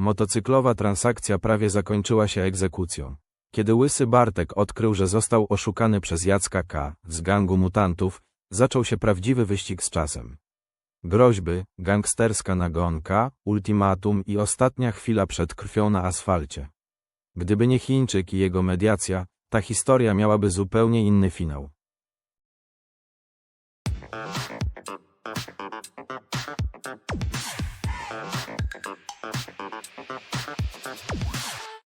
Motocyklowa transakcja prawie zakończyła się egzekucją. Kiedy łysy Bartek odkrył, że został oszukany przez Jacka K. z gangu mutantów, zaczął się prawdziwy wyścig z czasem. Groźby, gangsterska nagonka, ultimatum i ostatnia chwila przed krwią na asfalcie. Gdyby nie Chińczyk i jego mediacja, ta historia miałaby zupełnie inny finał.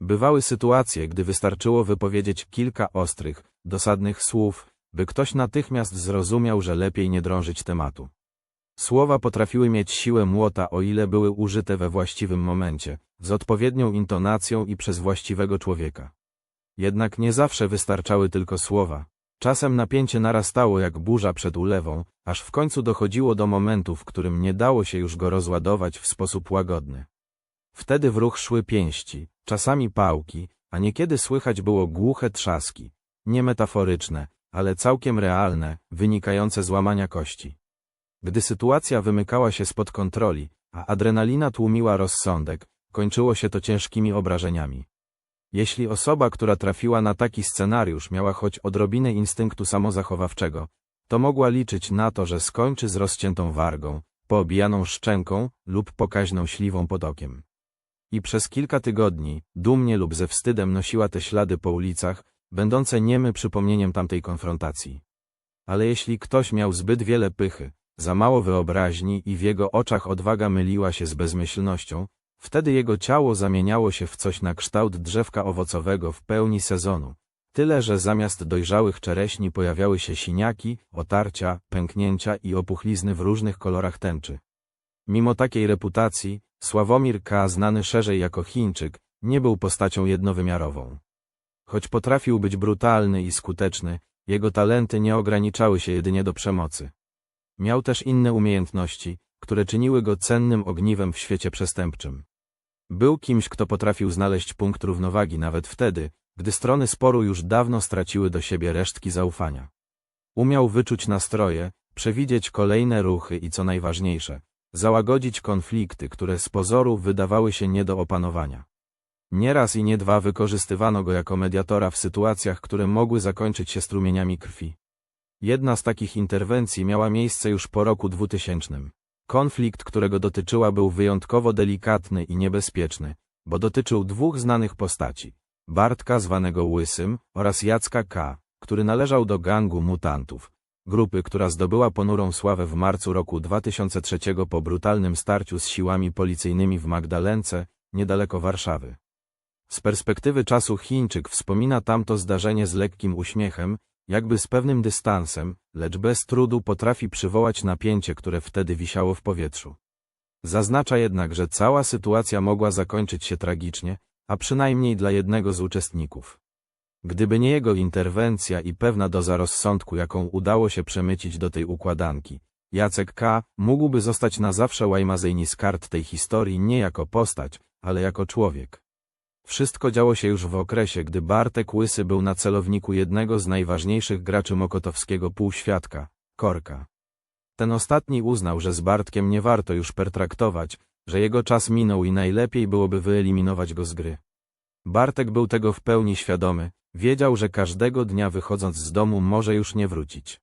Bywały sytuacje, gdy wystarczyło wypowiedzieć kilka ostrych, dosadnych słów, by ktoś natychmiast zrozumiał, że lepiej nie drążyć tematu. Słowa potrafiły mieć siłę młota, o ile były użyte we właściwym momencie, z odpowiednią intonacją i przez właściwego człowieka. Jednak nie zawsze wystarczały tylko słowa. Czasem napięcie narastało jak burza przed ulewą, aż w końcu dochodziło do momentu, w którym nie dało się już go rozładować w sposób łagodny. Wtedy w ruch szły pięści, czasami pałki, a niekiedy słychać było głuche trzaski, nie metaforyczne, ale całkiem realne, wynikające z łamania kości. Gdy sytuacja wymykała się spod kontroli, a adrenalina tłumiła rozsądek, kończyło się to ciężkimi obrażeniami. Jeśli osoba, która trafiła na taki scenariusz miała choć odrobinę instynktu samozachowawczego, to mogła liczyć na to, że skończy z rozciętą wargą, poobijaną szczęką lub pokaźną śliwą pod okiem. I przez kilka tygodni, dumnie lub ze wstydem nosiła te ślady po ulicach, będące niemy przypomnieniem tamtej konfrontacji. Ale jeśli ktoś miał zbyt wiele pychy, za mało wyobraźni i w jego oczach odwaga myliła się z bezmyślnością, wtedy jego ciało zamieniało się w coś na kształt drzewka owocowego w pełni sezonu. Tyle, że zamiast dojrzałych czereśni pojawiały się siniaki, otarcia, pęknięcia i opuchlizny w różnych kolorach tęczy. Mimo takiej reputacji, Sławomir K., znany szerzej jako Chińczyk, nie był postacią jednowymiarową. Choć potrafił być brutalny i skuteczny, jego talenty nie ograniczały się jedynie do przemocy. Miał też inne umiejętności, które czyniły go cennym ogniwem w świecie przestępczym. Był kimś, kto potrafił znaleźć punkt równowagi nawet wtedy, gdy strony sporu już dawno straciły do siebie resztki zaufania. Umiał wyczuć nastroje, przewidzieć kolejne ruchy i co najważniejsze, załagodzić konflikty, które z pozoru wydawały się nie do opanowania. Nieraz i nie dwa wykorzystywano go jako mediatora w sytuacjach, które mogły zakończyć się strumieniami krwi. Jedna z takich interwencji miała miejsce już po roku 2000. Konflikt, którego dotyczyła, był wyjątkowo delikatny i niebezpieczny, bo dotyczył dwóch znanych postaci. Bartka zwanego Łysym oraz Jacka K., który należał do gangu mutantów, grupy, która zdobyła ponurą sławę w marcu roku 2003 po brutalnym starciu z siłami policyjnymi w Magdalence, niedaleko Warszawy. Z perspektywy czasu Chińczyk wspomina tamto zdarzenie z lekkim uśmiechem, jakby z pewnym dystansem, lecz bez trudu potrafi przywołać napięcie, które wtedy wisiało w powietrzu. Zaznacza jednak, że cała sytuacja mogła zakończyć się tragicznie, a przynajmniej dla jednego z uczestników. Gdyby nie jego interwencja i pewna doza rozsądku, jaką udało się przemycić do tej układanki, Jacek K. mógłby zostać na zawsze łajmazejni z kart tej historii nie jako postać, ale jako człowiek. Wszystko działo się już w okresie, gdy Bartek Łysy był na celowniku jednego z najważniejszych graczy mokotowskiego półświadka, Korka. Ten ostatni uznał, że z Bartkiem nie warto już pertraktować, że jego czas minął i najlepiej byłoby wyeliminować go z gry. Bartek był tego w pełni świadomy, wiedział, że każdego dnia wychodząc z domu może już nie wrócić.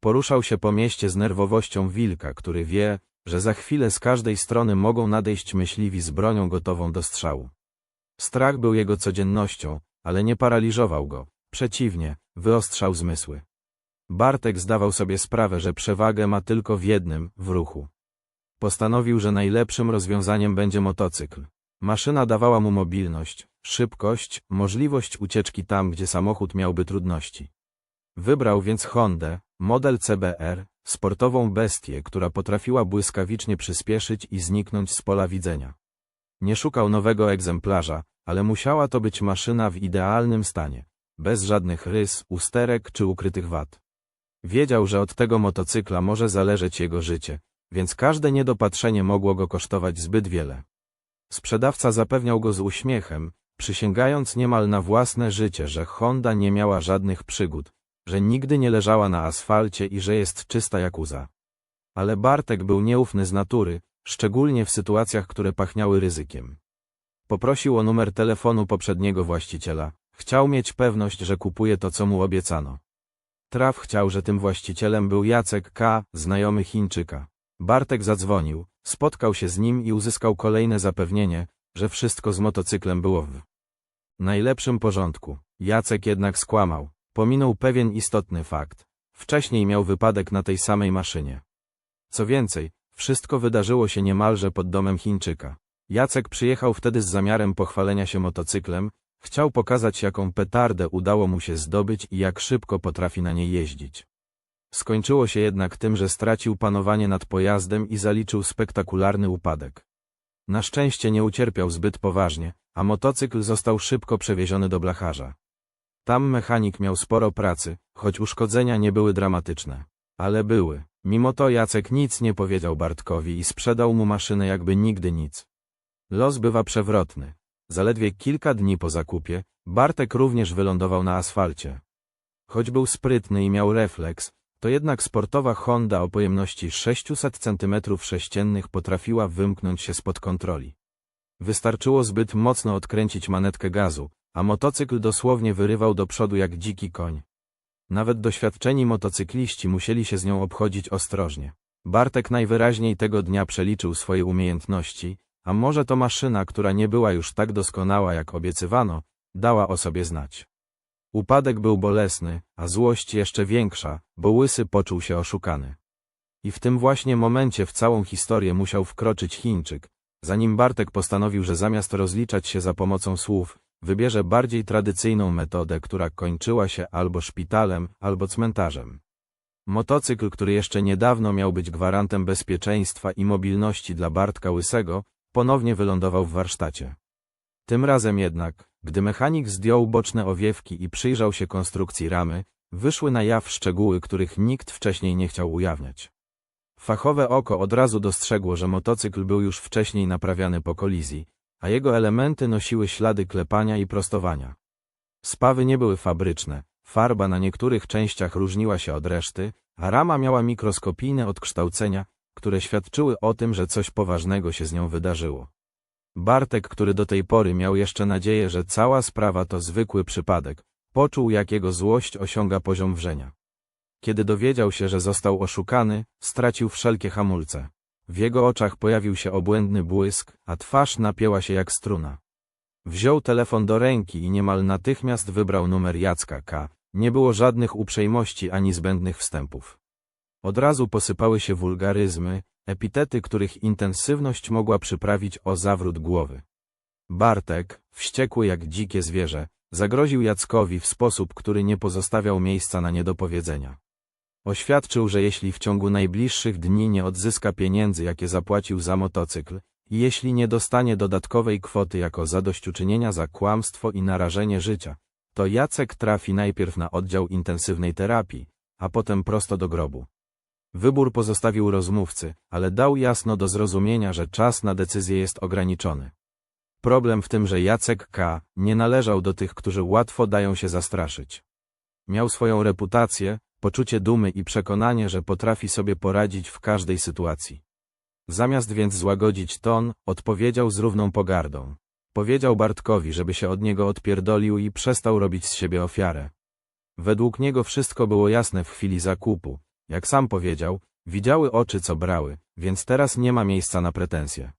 Poruszał się po mieście z nerwowością wilka, który wie, że za chwilę z każdej strony mogą nadejść myśliwi z bronią gotową do strzału. Strach był jego codziennością, ale nie paraliżował go. Przeciwnie, wyostrzał zmysły. Bartek zdawał sobie sprawę, że przewagę ma tylko w jednym, w ruchu. Postanowił, że najlepszym rozwiązaniem będzie motocykl. Maszyna dawała mu mobilność, szybkość, możliwość ucieczki tam, gdzie samochód miałby trudności. Wybrał więc Hondę, model CBR, sportową bestię, która potrafiła błyskawicznie przyspieszyć i zniknąć z pola widzenia. Nie szukał nowego egzemplarza, ale musiała to być maszyna w idealnym stanie, bez żadnych rys, usterek czy ukrytych wad. Wiedział, że od tego motocykla może zależeć jego życie, więc każde niedopatrzenie mogło go kosztować zbyt wiele. Sprzedawca zapewniał go z uśmiechem, przysięgając niemal na własne życie, że Honda nie miała żadnych przygód, że nigdy nie leżała na asfalcie i że jest czysta jak łza. Ale Bartek był nieufny z natury, szczególnie w sytuacjach, które pachniały ryzykiem. Poprosił o numer telefonu poprzedniego właściciela. Chciał mieć pewność, że kupuje to, co mu obiecano. Traf chciał, że tym właścicielem był Jacek K., znajomy Chińczyka. Bartek zadzwonił, spotkał się z nim i uzyskał kolejne zapewnienie, że wszystko z motocyklem było w najlepszym porządku. Jacek jednak skłamał. Pominął pewien istotny fakt. Wcześniej miał wypadek na tej samej maszynie. Co więcej, wszystko wydarzyło się niemalże pod domem Chińczyka. Jacek przyjechał wtedy z zamiarem pochwalenia się motocyklem, chciał pokazać jaką petardę udało mu się zdobyć i jak szybko potrafi na niej jeździć. Skończyło się jednak tym, że stracił panowanie nad pojazdem i zaliczył spektakularny upadek. Na szczęście nie ucierpiał zbyt poważnie, a motocykl został szybko przewieziony do blacharza. Tam mechanik miał sporo pracy, choć uszkodzenia nie były dramatyczne. Ale były. Mimo to Jacek nic nie powiedział Bartkowi i sprzedał mu maszynę jakby nigdy nic. Los bywa przewrotny. Zaledwie kilka dni po zakupie, Bartek również wylądował na asfalcie. Choć był sprytny i miał refleks, to jednak sportowa Honda o pojemności 600 cm3 potrafiła wymknąć się spod kontroli. Wystarczyło zbyt mocno odkręcić manetkę gazu, a motocykl dosłownie wyrywał do przodu jak dziki koń. Nawet doświadczeni motocykliści musieli się z nią obchodzić ostrożnie. Bartek najwyraźniej tego dnia przeliczył swoje umiejętności, a może to maszyna, która nie była już tak doskonała jak obiecywano, dała o sobie znać. Upadek był bolesny, a złość jeszcze większa, bo Łysy poczuł się oszukany. I w tym właśnie momencie w całą historię musiał wkroczyć Chińczyk, zanim Bartek postanowił, że zamiast rozliczać się za pomocą słów, wybierze bardziej tradycyjną metodę, która kończyła się albo szpitalem, albo cmentarzem. Motocykl, który jeszcze niedawno miał być gwarantem bezpieczeństwa i mobilności dla Bartka Łysego, ponownie wylądował w warsztacie. Tym razem jednak, gdy mechanik zdjął boczne owiewki i przyjrzał się konstrukcji ramy, wyszły na jaw szczegóły, których nikt wcześniej nie chciał ujawniać. Fachowe oko od razu dostrzegło, że motocykl był już wcześniej naprawiany po kolizji, a jego elementy nosiły ślady klepania i prostowania. Spawy nie były fabryczne, farba na niektórych częściach różniła się od reszty, a rama miała mikroskopijne odkształcenia, które świadczyły o tym, że coś poważnego się z nią wydarzyło. Bartek, który do tej pory miał jeszcze nadzieję, że cała sprawa to zwykły przypadek, poczuł jak jego złość osiąga poziom wrzenia. Kiedy dowiedział się, że został oszukany, stracił wszelkie hamulce. W jego oczach pojawił się obłędny błysk, a twarz napięła się jak struna. Wziął telefon do ręki i niemal natychmiast wybrał numer Jacka K. Nie było żadnych uprzejmości ani zbędnych wstępów. Od razu posypały się wulgaryzmy, epitety, których intensywność mogła przyprawić o zawrót głowy. Bartek, wściekły jak dzikie zwierzę, zagroził Jackowi w sposób, który nie pozostawiał miejsca na niedopowiedzenia. Oświadczył, że jeśli w ciągu najbliższych dni nie odzyska pieniędzy, jakie zapłacił za motocykl, i jeśli nie dostanie dodatkowej kwoty jako zadośćuczynienia za kłamstwo i narażenie życia, to Jacek trafi najpierw na oddział intensywnej terapii, a potem prosto do grobu. Wybór pozostawił rozmówcy, ale dał jasno do zrozumienia, że czas na decyzję jest ograniczony. Problem w tym, że Jacek K. nie należał do tych, którzy łatwo dają się zastraszyć. Miał swoją reputację, poczucie dumy i przekonanie, że potrafi sobie poradzić w każdej sytuacji. Zamiast więc złagodzić ton, odpowiedział z równą pogardą. Powiedział Bartkowi, żeby się od niego odpierdolił i przestał robić z siebie ofiarę. Według niego wszystko było jasne w chwili zakupu. Jak sam powiedział, widziały oczy co brały, więc teraz nie ma miejsca na pretensje.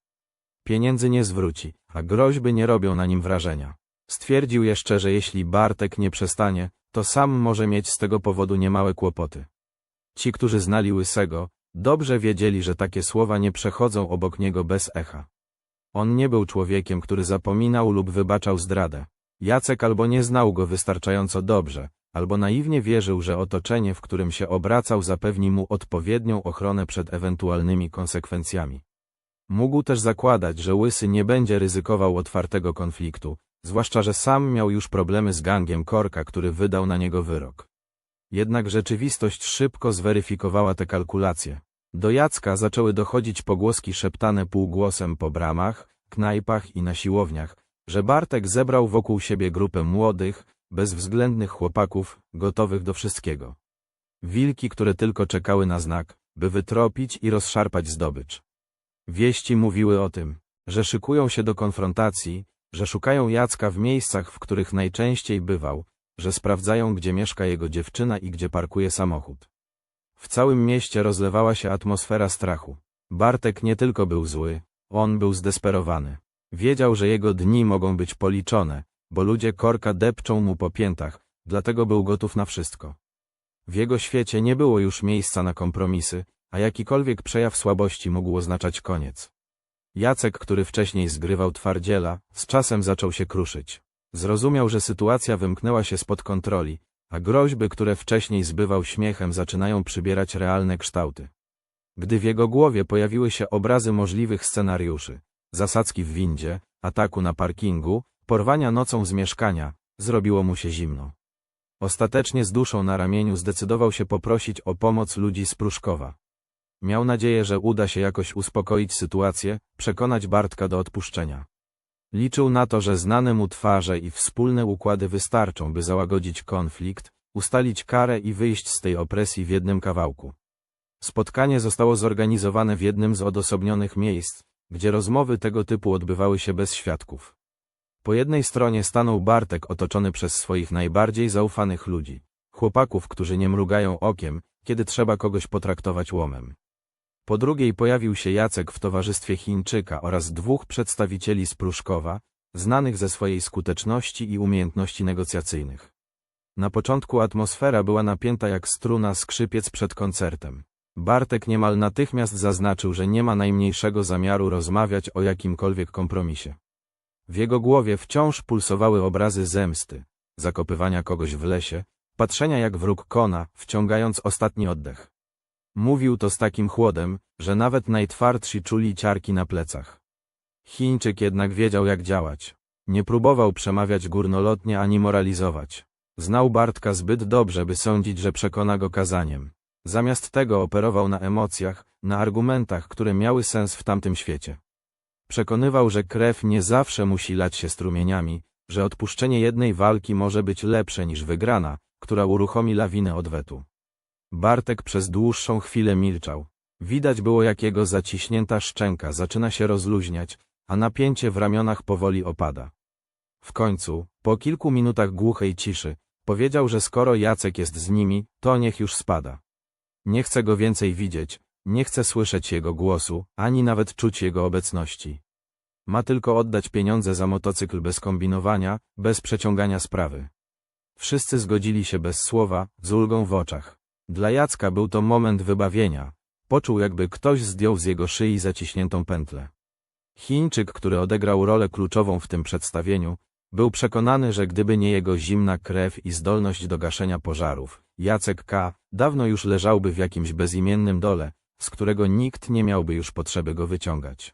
Pieniędzy nie zwróci, a groźby nie robią na nim wrażenia. Stwierdził jeszcze, że jeśli Bartek nie przestanie, to sam może mieć z tego powodu niemałe kłopoty. Ci, którzy znali Łysego, dobrze wiedzieli, że takie słowa nie przechodzą obok niego bez echa. On nie był człowiekiem, który zapominał lub wybaczał zdradę. Jacek albo nie znał go wystarczająco dobrze, albo naiwnie wierzył, że otoczenie, w którym się obracał, zapewni mu odpowiednią ochronę przed ewentualnymi konsekwencjami. Mógł też zakładać, że Łysy nie będzie ryzykował otwartego konfliktu, zwłaszcza że sam miał już problemy z gangiem Korka, który wydał na niego wyrok. Jednak rzeczywistość szybko zweryfikowała te kalkulacje. Do Jacka zaczęły dochodzić pogłoski szeptane półgłosem po bramach, knajpach i na siłowniach, że Bartek zebrał wokół siebie grupę młodych, bezwzględnych chłopaków, gotowych do wszystkiego. Wilki, które tylko czekały na znak, by wytropić i rozszarpać zdobycz. Wieści mówiły o tym, że szykują się do konfrontacji, że szukają Jacka w miejscach, w których najczęściej bywał, że sprawdzają, gdzie mieszka jego dziewczyna i gdzie parkuje samochód. W całym mieście rozlewała się atmosfera strachu. Bartek nie tylko był zły, on był zdesperowany. Wiedział, że jego dni mogą być policzone, bo ludzie korka depczą mu po piętach, dlatego był gotów na wszystko. W jego świecie nie było już miejsca na kompromisy, a jakikolwiek przejaw słabości mógł oznaczać koniec. Jacek, który wcześniej zgrywał twardziela, z czasem zaczął się kruszyć. Zrozumiał, że sytuacja wymknęła się spod kontroli, a groźby, które wcześniej zbywał śmiechem, zaczynają przybierać realne kształty. Gdy w jego głowie pojawiły się obrazy możliwych scenariuszy, zasadzki w windzie, ataku na parkingu, porwania nocą z mieszkania, zrobiło mu się zimno. Ostatecznie z duszą na ramieniu zdecydował się poprosić o pomoc ludzi z Pruszkowa. Miał nadzieję, że uda się jakoś uspokoić sytuację, przekonać Bartka do odpuszczenia. Liczył na to, że znane mu twarze i wspólne układy wystarczą, by załagodzić konflikt, ustalić karę i wyjść z tej opresji w jednym kawałku. Spotkanie zostało zorganizowane w jednym z odosobnionych miejsc, gdzie rozmowy tego typu odbywały się bez świadków. Po jednej stronie stanął Bartek otoczony przez swoich najbardziej zaufanych ludzi. Chłopaków, którzy nie mrugają okiem, kiedy trzeba kogoś potraktować łomem. Po drugiej pojawił się Jacek w towarzystwie Chińczyka oraz dwóch przedstawicieli z Pruszkowa, znanych ze swojej skuteczności i umiejętności negocjacyjnych. Na początku atmosfera była napięta jak struna skrzypiec przed koncertem. Bartek niemal natychmiast zaznaczył, że nie ma najmniejszego zamiaru rozmawiać o jakimkolwiek kompromisie. W jego głowie wciąż pulsowały obrazy zemsty, zakopywania kogoś w lesie, patrzenia jak wróg kona, wciągając ostatni oddech. Mówił to z takim chłodem, że nawet najtwardsi czuli ciarki na plecach. Chińczyk jednak wiedział jak działać. Nie próbował przemawiać górnolotnie ani moralizować. Znał Bartka zbyt dobrze, by sądzić, że przekona go kazaniem. Zamiast tego operował na emocjach, na argumentach, które miały sens w tamtym świecie. Przekonywał, że krew nie zawsze musi lać się strumieniami, że odpuszczenie jednej walki może być lepsze niż wygrana, która uruchomi lawinę odwetu. Bartek przez dłuższą chwilę milczał. Widać było, jak jego zaciśnięta szczęka zaczyna się rozluźniać, a napięcie w ramionach powoli opada. W końcu, po kilku minutach głuchej ciszy, powiedział, że skoro Jacek jest z nimi, to niech już spada. Nie chce go więcej widzieć, nie chce słyszeć jego głosu, ani nawet czuć jego obecności. Ma tylko oddać pieniądze za motocykl bez kombinowania, bez przeciągania sprawy. Wszyscy zgodzili się bez słowa, z ulgą w oczach. Dla Jacka był to moment wybawienia. Poczuł jakby ktoś zdjął z jego szyi zaciśniętą pętlę. Chińczyk, który odegrał rolę kluczową w tym przedstawieniu, był przekonany, że gdyby nie jego zimna krew i zdolność do gaszenia pożarów, Jacek K. dawno już leżałby w jakimś bezimiennym dole, z którego nikt nie miałby już potrzeby go wyciągać.